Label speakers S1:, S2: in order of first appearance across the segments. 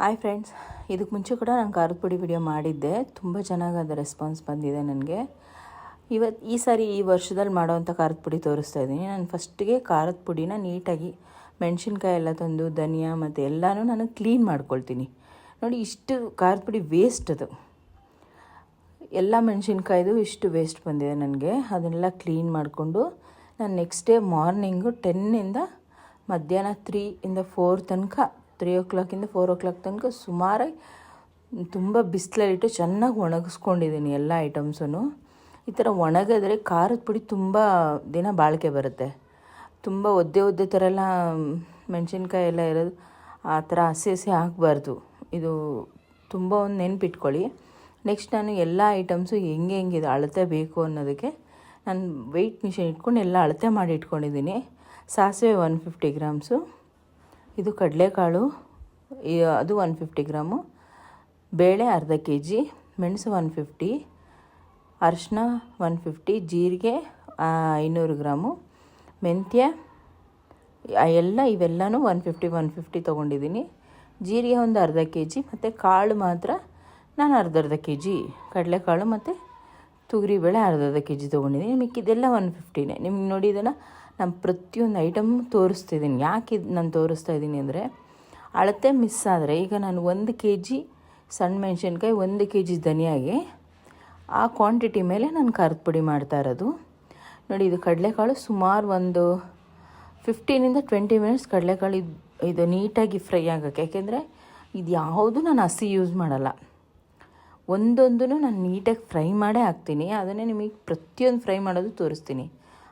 S1: Hi friends ಇದಕ್ಕೆ ಮುಂಚೆ ಕೂಡ ನಾನು ಖಾರದ ಪುಡಿ ವಿಡಿಯೋ ಮಾಡಿದ್ದೆ. ತುಂಬ ಚೆನ್ನಾಗಿ ಅದು ರೆಸ್ಪಾನ್ಸ್ ಬಂದಿದೆ ನನಗೆ. ಇವತ್ತು ಈ ಸಾರಿ ಈ ವರ್ಷದಲ್ಲಿ ಮಾಡೋವಂಥ ಖಾರದ ಪುಡಿ ತೋರಿಸ್ತಾ ಇದ್ದೀನಿ. ನಾನು ಫಸ್ಟಿಗೆ ಖಾರದ ಪುಡಿನ ನೀಟಾಗಿ ಮೆಣಸಿನ್ಕಾಯಿ ಎಲ್ಲ ತಂದು, ಧನಿಯಾ ಮತ್ತು ಎಲ್ಲನೂ ನಾನು ಕ್ಲೀನ್ ಮಾಡ್ಕೊಳ್ತೀನಿ. ನೋಡಿ ಇಷ್ಟು ಖಾರದ ಪುಡಿ ವೇಸ್ಟ್ ಅದು. ಎಲ್ಲ ಮೆಣಸಿನ್ಕಾಯ್ದು ಇಷ್ಟು ವೇಸ್ಟ್ ಬಂದಿದೆ ನನಗೆ. ಅದನ್ನೆಲ್ಲ ಕ್ಲೀನ್ ಮಾಡಿಕೊಂಡು ನಾನು ನೆಕ್ಸ್ಟ್ ಡೇ ಮಾರ್ನಿಂಗು ಟೆನ್ನಿಂದ ಮಧ್ಯಾಹ್ನ ತ್ರೀಯಿಂದ ಫೋರ್ ತನಕ ತ್ರೀ ಓ ಕ್ಲಾಕಿಂದ ಫೋರ್ ಓ ಕ್ಲಾಕ್ ತನಕ ಸುಮಾರಾಗಿ ತುಂಬ ಬಿಸಿಲಲ್ಲಿಟ್ಟು ಚೆನ್ನಾಗಿ ಒಣಗಿಸ್ಕೊಂಡಿದ್ದೀನಿ ಎಲ್ಲ ಐಟಮ್ಸನ್ನು. ಈ ಥರ ಒಣಗಿದ್ರೆ ಖಾರದ ಪುಡಿ ತುಂಬ ದಿನ ಬಾಳಿಕೆ ಬರುತ್ತೆ. ತುಂಬ ಒದ್ದೆ ಒದ್ದೆ ಥರ ಎಲ್ಲ ಮೆಣಸಿನ್ಕಾಯಿ ಎಲ್ಲ ಇರೋದು, ಆ ಥರ ಹಸಿ ಹಸಿ ಹಾಕಬಾರ್ದು. ಇದು ತುಂಬ ಒಂದು ನೆನ್ಪಿಟ್ಕೊಳ್ಳಿ. ನೆಕ್ಸ್ಟ್ ನಾನು ಎಲ್ಲ ಐಟಮ್ಸು ಹೆಂಗೆ ಹೆಂಗಿದೆ ಅಳತೆ ಬೇಕು ಅನ್ನೋದಕ್ಕೆ ನಾನು ವೆಯ್ಟ್ ಮಿಷಿನ್ ಇಟ್ಕೊಂಡು ಎಲ್ಲ ಅಳತೆ ಮಾಡಿ ಇಟ್ಕೊಂಡಿದ್ದೀನಿ. ಸಾಸಿವೆ ಒನ್ ಫಿಫ್ಟಿ ಗ್ರಾಮ್ಸು. ಇದು ಕಡಲೆಕಾಳು ಅದು ಒನ್ ಫಿಫ್ಟಿ ಗ್ರಾಮು. ಬೇಳೆ ಅರ್ಧ ಕೆ ಜಿ ಮೆಣಸು ಒನ್ ಫಿಫ್ಟಿ ಅರಿಶಿನ ಒನ್ ಫಿಫ್ಟಿ ಜೀರಿಗೆ ಐನೂರು ಗ್ರಾಮು. ಮೆಂತ್ಯ ಎಲ್ಲ ಇವೆಲ್ಲನೂ ಒನ್ ಫಿಫ್ಟಿ ಒನ್ ಫಿಫ್ಟಿ ತೊಗೊಂಡಿದ್ದೀನಿ. ಜೀರಿಗೆ ಒಂದು ಅರ್ಧ ಕೆ ಜಿ ಮತ್ತು ಕಾಳು ಮಾತ್ರ ನಾನು ಅರ್ಧ ಅರ್ಧ ಕೆ ಜಿ ಕಡಲೆಕಾಳು ಮತ್ತು ತೊಗರಿಬೇಳೆ ಅರ್ಧ ಅರ್ಧ ಕೆ ಜಿ ತೊಗೊಂಡಿದ್ದೀನಿ ಮಿಕ್ಕಿದೆಲ್ಲ ಒನ್ ಫಿಫ್ಟಿನೇ ನಿಮ್ಗೆ ನೋಡಿ ಇದನ್ನು ನಾನು ಪ್ರತಿಯೊಂದು ಐಟಮ್ ತೋರಿಸ್ತಿದ್ದೀನಿ. ಯಾಕೆ ಇದು ನಾನು ತೋರಿಸ್ತಾ ಇದ್ದೀನಿ ಅಂದರೆ, ಅಳತೆ ಮಿಸ್ ಆದರೆ, ಈಗ ನಾನು ಒಂದು ಕೆ ಜಿ ಸಣ್ಣ ಮೆಣಸಿನ್ಕಾಯಿ, ಒಂದು ಕೆ ಜಿ ಧನಿಯಾಗೆ ಆ ಕ್ವಾಂಟಿಟಿ ಮೇಲೆ ನಾನು ಖಾರದ ಪುಡಿ ಮಾಡ್ತಾ ಇರೋದು. ನೋಡಿ, ಇದು ಕಡಲೆಕಾಳು ಸುಮಾರು ಒಂದು ಫಿಫ್ಟೀನಿಂದ ಟ್ವೆಂಟಿ ಮಿನಿಟ್ಸ್ ಕಡಲೆಕಾಳು ಇದು ಇದು ನೀಟಾಗಿ ಫ್ರೈ ಆಗೋಕ್ಕೆ. ಯಾಕೆಂದರೆ, ಇದು ಯಾವುದು ನಾನು ಹಸಿ ಯೂಸ್ ಮಾಡಲ್ಲ. ಒಂದೊಂದೂ ನಾನು ನೀಟಾಗಿ ಫ್ರೈ ಮಾಡೇ ಹಾಕ್ತೀನಿ. ಅದನ್ನೇ ನಿಮಗೆ ಪ್ರತಿಯೊಂದು ಫ್ರೈ ಮಾಡೋದು ತೋರಿಸ್ತೀನಿ.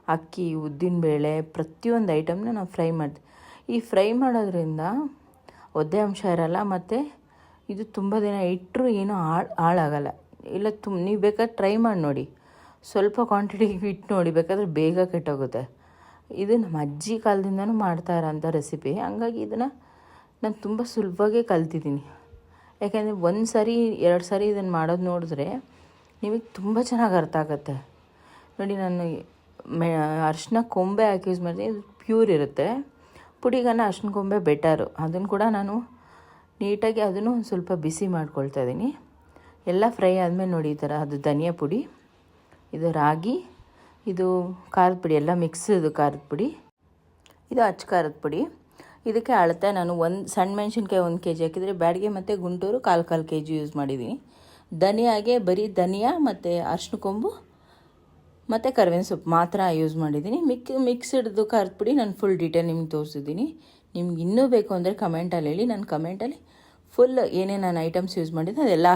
S1: ಅಕ್ಕಿ ಉದ್ದಿನಬೇಳೆ ಪ್ರತಿಯೊಂದು ಐಟಮ್ನ ನಾವು ಫ್ರೈ ಮಾಡ್ತೀವಿ. ಈ ಫ್ರೈ ಮಾಡೋದ್ರಿಂದ ಒದ್ದೆ ಅಂಶ ಇರಲ್ಲ ಮತ್ತು ಇದು ತುಂಬ ದಿನ ಇಟ್ಟರೂ ಏನೂ ಹಾಳು, ಹಾಳಾಗಲ್ಲ. ಇಲ್ಲ ತುಂಬ ನೀವು ಬೇಕಾದ್ರೆ ಟ್ರೈ ಮಾಡಿ ನೋಡಿ. ಸ್ವಲ್ಪ ಕ್ವಾಂಟಿಟಿಗೆ ಇಟ್ಟು ನೋಡಿ, ಬೇಕಾದ್ರೆ ಬೇಗ ಕೆಟ್ಟೋಗುತ್ತೆ. ಇದು ನಮ್ಮ ಅಜ್ಜಿ ಕಾಲದಿಂದನೂ ಮಾಡ್ತಾ ಇರೋಂಥ ರೆಸಿಪಿ ಹಂಗಾಗಿ ಇದನ್ನು ನಾನು ತುಂಬ ಸುಲಭವಾಗಿ ಕಲ್ತಿದ್ದೀನಿ. ಯಾಕೆಂದರೆ ಒಂದು ಸರಿ ಎರಡು ಸರಿ ಇದನ್ನು ಮಾಡೋದು ನೋಡಿದ್ರೆ ನಿಮಗೆ ತುಂಬ ಚೆನ್ನಾಗಿ ಅರ್ಥ ಆಗುತ್ತೆ. ನೋಡಿ ನಾನು ಮೆ, ಅರಿಶಿನ ಕೊಂಬೆ ಹಾಕಿ ಯೂಸ್ ಮಾಡ್ತೀನಿ ಇದು ಪ್ಯೂರ್ ಇರುತ್ತೆ. ಪುಡಿಗನ ಅರಿಶಿನ ಕೊಂಬೆ ಬೆಟರು ಅದನ್ನು ಕೂಡ ನಾನು ನೀಟಾಗಿ ಅದನ್ನು ಒಂದು ಸ್ವಲ್ಪ ಬಿಸಿ ಮಾಡ್ಕೊಳ್ತಾ ಇದ್ದೀನಿ. ಎಲ್ಲ ಫ್ರೈ ಆದಮೇಲೆ ನೋಡಿ ಈ ಥರ. ಅದು ಧನಿಯಾ ಪುಡಿ, ಇದು ರಾಗಿ, ಇದು ಖಾರದ ಪುಡಿ, ಎಲ್ಲ ಮಿಕ್ಸ್ ಇದು ಖಾರದ ಪುಡಿ. ಇದು ಅಚ್ಚ ಖಾರದ ಪುಡಿ. ಇದಕ್ಕೆ ಅಳತೆ ನಾನು ಒಂದು, ಸಣ್ಣ ಮೆಣಸಿನ್ಕಾಯಿ ಒಂದು ಕೆ ಜಿ ಹಾಕಿದರೆ ಬ್ಯಾಡಿಗೆ ಮತ್ತು ಗುಂಟೂರು ಕಾಲು ಕಾಲು ಕೆ ಜಿ ಯೂಸ್ ಮಾಡಿದ್ದೀನಿ. ಧನಿಯಾಗೆ ಬರೀ ಧನಿಯಾ ಮತ್ತು ಅರ್ಶಿನ ಕೊಂಬು ಮತ್ತು ಕರ್ಬೇವಿನ ಸೊಪ್ಪು ಮಾತ್ರ ಯೂಸ್ ಮಾಡಿದ್ದೀನಿ. ಮಿಕ್ ಮಿಕ್ಸ್ಡ್ದು ಖಾರದ ಪುಡಿ ನಾನು ಫುಲ್ ಡೀಟೇಲ್ ನಿಮ್ಗೆ ತೋರಿಸಿದ್ದೀನಿ. ನಿಮ್ಗೆ ಇನ್ನೂ ಬೇಕು ಅಂದರೆ ಕಮೆಂಟಲ್ಲಿ ಹೇಳಿ. ನಾನು ಕಮೆಂಟಲ್ಲಿ ಫುಲ್ ಏನೇನು ನಾನು ಐಟಮ್ಸ್ ಯೂಸ್ ಮಾಡಿದ್ದೆ ಅದೆಲ್ಲ